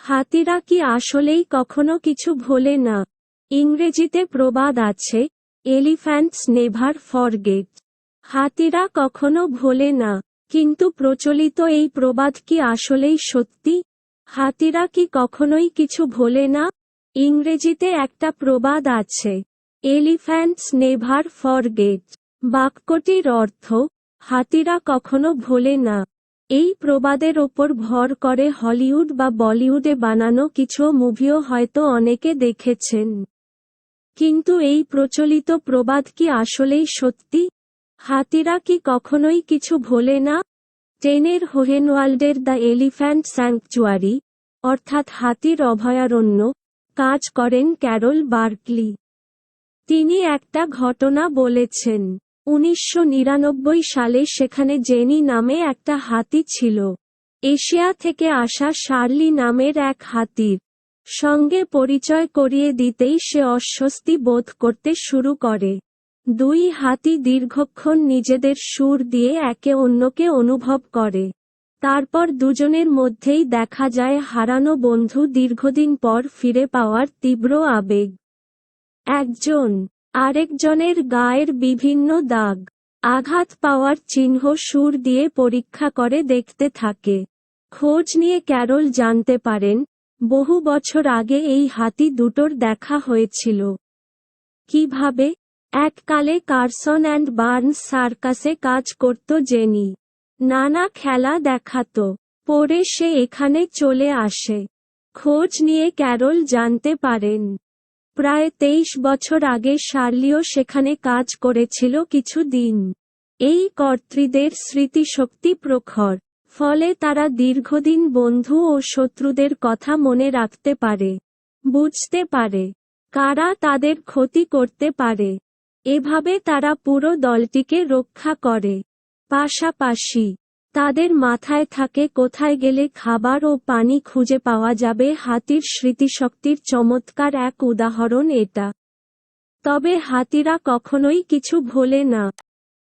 হাতিরা কি আসলেই কখনো কিছু ভোলে না? ইংরেজিতে প্রবাদ আছে এলিফ্যান্টস নেভার ফরগেট হাতিরা কখনো ভোলে না, কিন্তু প্রচলিত এই প্রবাদ কি আসলেই সত্যি? হাতিরা কি কখনোই কিছু ভোলে না? ইংরেজিতে একটা প্রবাদ আছে এলিফ্যান্টস নেভার ফরগেট বাক্যটির অর্থ, হাতিরা কখনো ভোলে না। এই প্রবাদের ওপর ভর করে হলিউড বা বলিউডে বানানো কিছু মুভিও হয়তো অনেকে দেখেছেন। কিন্তু এই প্রচলিত প্রবাদ কি আসলেই সত্যি? হাতিরা কি কখনোই কিছু ভোলে না? টেনের হোহেনওয়াল্ডের দ্য এলিফ্যান্ট স্যাংচুয়ারি অর্থাৎ হাতির অভয়ারণ্য, কাজ করেন ক্যারল বার্কলি। তিনি একটা ঘটনা বলেছেন। উনিশশো নিরানব্বই সালে সেখানে জেনি নামে একটা হাতি ছিল। এশিয়া থেকে আসা শার্লি নামের এক হাতির সঙ্গে পরিচয় করিয়ে দিতেই সে অস্বস্তি বোধ করতে শুরু করে। দুই হাতি দীর্ঘক্ষণ নিজেদের সুর দিয়ে একে অন্যকে অনুভব করে। তারপর দুজনের মধ্যেই দেখা যায় হারানো বন্ধু দীর্ঘদিন পর ফিরে পাওয়ার তীব্র আবেগ। একজন আরেকজনের গায়ের বিভিন্ন দাগ। আঘাত পাওয়ার চিহ্ন সুর দিয়ে পরীক্ষা করে দেখতে থাকে। খোঁজ নিয়ে ক্যারল জানতে পারেন, বহু বছর আগে এই হাতি দুটোর দেখা হয়েছিল। কীভাবে? এককালে কারসন অ্যান্ড বার্নস সার্কাসে কাজ করত জেনি। নানা খেলা দেখাত, পরে সে এখানে চলে আসে। খোঁজ নিয়ে ক্যারল জানতে পারেন। প্রায় তেইশ বছর আগে শার্লিও সেখানে কাজ করেছিল কিছু দিন। এই কর্তৃদের স্মৃতিশক্তি প্রখর, ফলে তারা দীর্ঘদিন বন্ধু ও শত্রুদের কথা মনে রাখতে পারে, বুঝতে পারে, কারা তাদের ক্ষতি করতে পারে। এভাবে তারা পুরো দলটিকে রক্ষা করে। পাশাপাশি তাদের মাথায় থাকে কোথায় গেলে খাবার ও পানি খুঁজে পাওয়া যাবে হাতির স্মৃতিশক্তির চমৎকার এক উদাহরণ এটা। তবে হাতিরা কখনোই কিছু ভোলে না।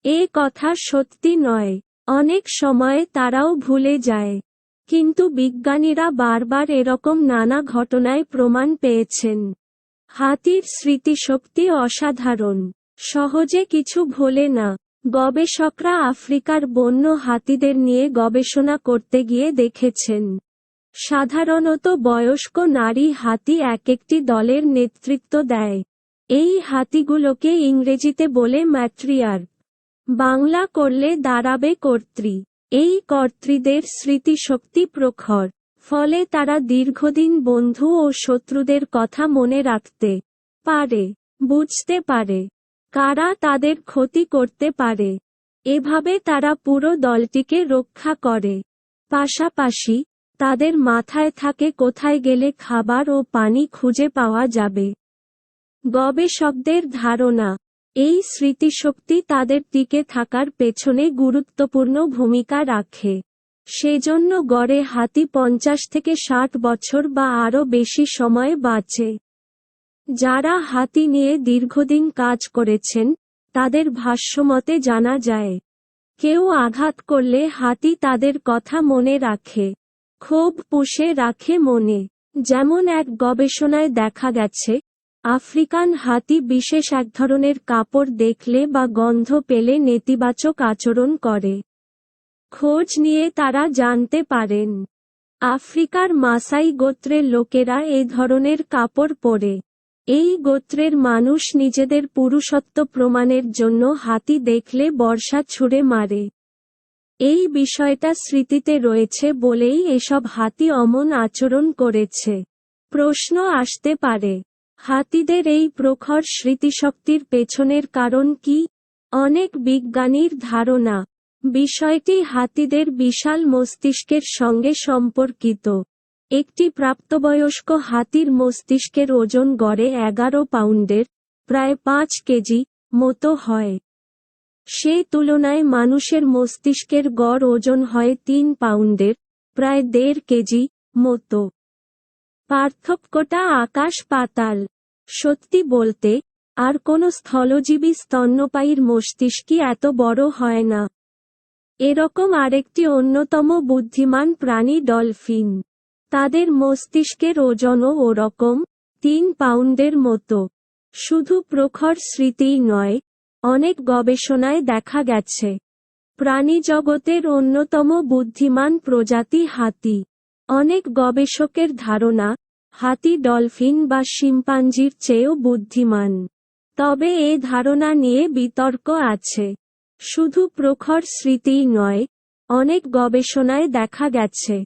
এ কথা সত্যি নয়। অনেক সময়ে তারাও ভুলে যায়। কিন্তু বিজ্ঞানীরা বারবার এরকম নানা ঘটনায় প্রমাণ পেয়েছেন। হাতির স্মৃতিশক্তি অসাধারণ। সহজে কিছু ভোলে না। গবেষকরা আফ্রিকার বন্য হাতিদের নিয়ে গবেষণা করতে গিয়ে দেখেছেন। সাধারণত বয়স্ক নারী হাতি এক একটি দলের নেতৃত্ব দেয়। এই হাতিগুলোকে ইংরেজিতে বলে ম্যাট্রিয়ার বাংলা করলে দাঁড়াবে কর্ত্রী। এই কর্ত্রীদের স্মৃতিশক্তি প্রখর, ফলে তারা দীর্ঘদিন বন্ধু ও শত্রুদের কথা মনে রাখতে পারে, বুঝতে পারে। কারা তাদের ক্ষতি করতে পারে। এভাবে তারা পুরো দলটিকে রক্ষা করে। পাশাপাশি, তাদের মাথায় থাকে কোথায় গেলে খাবার ও পানি খুঁজে পাওয়া যাবে। গবেষকদের ধারণা, এই স্মৃতিশক্তি তাদের টিকে থাকার পেছনে গুরুত্বপূর্ণ ভূমিকা রাখে। সেজন্য গড়ে হাতি পঞ্চাশ থেকে ষাট বছর বা আরও বেশি সময় বাঁচে। যারা হাতি নিয়ে দীর্ঘদিন কাজ করেছেন, তাদের ভাষ্যমতে জানা যায়, কেউ আঘাত করলে হাতি তাদের কথা মনে রাখে, ক্ষোভ পুষে রাখে মনে। যেমন এক গবেষণায় দেখা গেছে, আফ্রিকান হাতি বিশেষ এক ধরনের কাপড় দেখলে বা গন্ধ পেলে নেতিবাচক আচরণ করে। খোঁজ নিয়ে তারা জানতে পারেন, আফ্রিকার মাসাই গোত্রের লোকেরা এ ধরনের কাপড় পরে। এই গোত্রের মানুষ নিজেদের পুরুষত্ব প্রমাণের জন্য হাতি দেখলে বর্ষা ছুঁড়ে মারে। এই বিষয়টা স্মৃতিতে রয়েছে বলেই এসব হাতি অমন আচরণ করেছে। প্রশ্ন আসতে পারে, হাতিদের এই প্রখর স্মৃতিশক্তির পেছনের কারণ কি? অনেক বিজ্ঞানীর ধারণা, বিষয়টি হাতিদের বিশাল মস্তিষ্কের সঙ্গে সম্পর্কিত। একটি প্রাপ্তবয়স্ক হাতির মস্তিষ্কের ওজন গড়ে এগারো পাউন্ডের, প্রায় পাঁচ কেজি, মতো হয়। সেই তুলনায় মানুষের মস্তিষ্কের গড় ওজন হয় তিন পাউন্ডের, প্রায় দেড় কেজি, মতো। পার্থক্যটা আকাশ পাতাল। সত্যি বলতে, আর কোনো স্থলজীবী স্তন্যপায়ীর মস্তিষ্কই এত বড় হয় না। এরকম আরেকটি অন্যতম বুদ্ধিমান প্রাণী ডলফিন। তাদের মস্তিষ্কের ওজনও ওরকম, তিন পাউন্ডের মতো। শুধু প্রখর স্মৃতিই নয়, অনেক গবেষণায় দেখা গেছে। প্রাণীজগতের অন্যতম বুদ্ধিমান প্রজাতি হাতি। অনেক গবেষকের ধারণা, হাতি ডলফিন বা শিম্পাঞ্জির চেয়েও বুদ্ধিমান। তবে এ ধারণা নিয়ে বিতর্ক আছে। শুধু প্রখর স্মৃতিই নয়, অনেক গবেষণায় দেখা গেছে।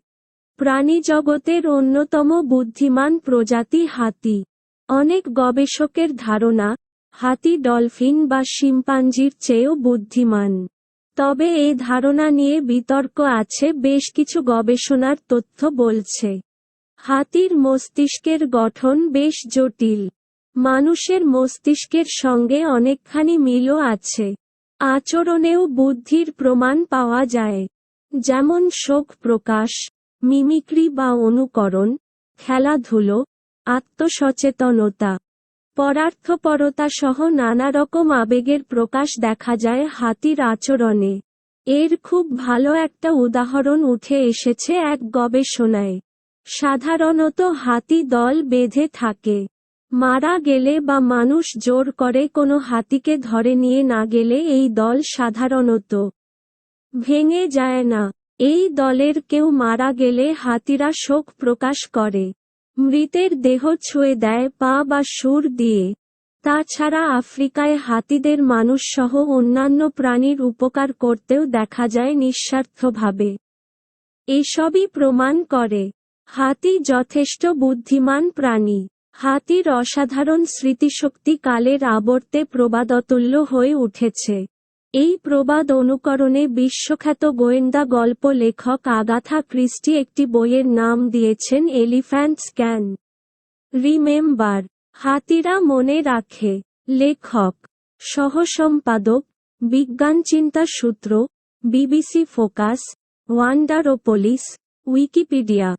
প্রাণীজগতের অন্যতম বুদ্ধিমান প্রজাতি হাতি। অনেক গবেষকের ধারণা, হাতি ডলফিন বা শিম্পাঞ্জির চেয়েও বুদ্ধিমান। তবে এই ধারণা নিয়ে বিতর্ক আছে, বেশ কিছু গবেষণার তথ্য বলছে। হাতির মস্তিষ্কের গঠন বেশ জটিল। মানুষের মস্তিষ্কের সঙ্গে অনেকখানি মিলও আছে। আচরণেও বুদ্ধির প্রমাণ পাওয়া যায়। যেমন শোক প্রকাশ মিমিক্রি বা অনুকরণ, খেলাধুলো, আত্মসচেতনতা পরার্থপরতা সহ নানা রকম আবেগের প্রকাশ দেখা যায় হাতির আচরণে। এর খুব ভালো একটা উদাহরণ উঠে এসেছে এক গবেষণায়। সাধারণত হাতি দল বেঁধে থাকে। মারা গেলে বা মানুষ জোর করে কোনো হাতিকে ধরে নিয়ে না গেলে এই দল সাধারণত ভেঙে যায় না। এই দলের কেউ মারা গেলে হাতিরা শোক প্রকাশ করে। মৃতের দেহ ছুঁয়ে দেয়, পা বা সুর দিয়ে। তাছাড়া আফ্রিকায় হাতিদের মানুষসহ অন্যান্য প্রাণীর উপকার করতেও দেখা যায় নিঃস্বার্থভাবে। এসবই প্রমাণ করে, হাতি যথেষ্ট বুদ্ধিমান প্রাণী। হাতির অসাধারণ স্মৃতিশক্তি কালের আবর্তে প্রবাদতুল্য হয়ে উঠেছে। এই প্রবাদ অনুকরণে বিশ্বখ্যাত গোয়েন্দা গল্প লেখক আগাথা ক্রিস্টি একটি বইয়ের নাম দিয়েছেন এলিফ্যান্টস ক্যান। রিমেম্বার। হাতিরা মনে রাখে। লেখক। সহসম্পাদক। বিজ্ঞান চিন্তা সূত্র। BBC focus. ওয়ান্ডারোপোলিস। উইকিপিডিয়া।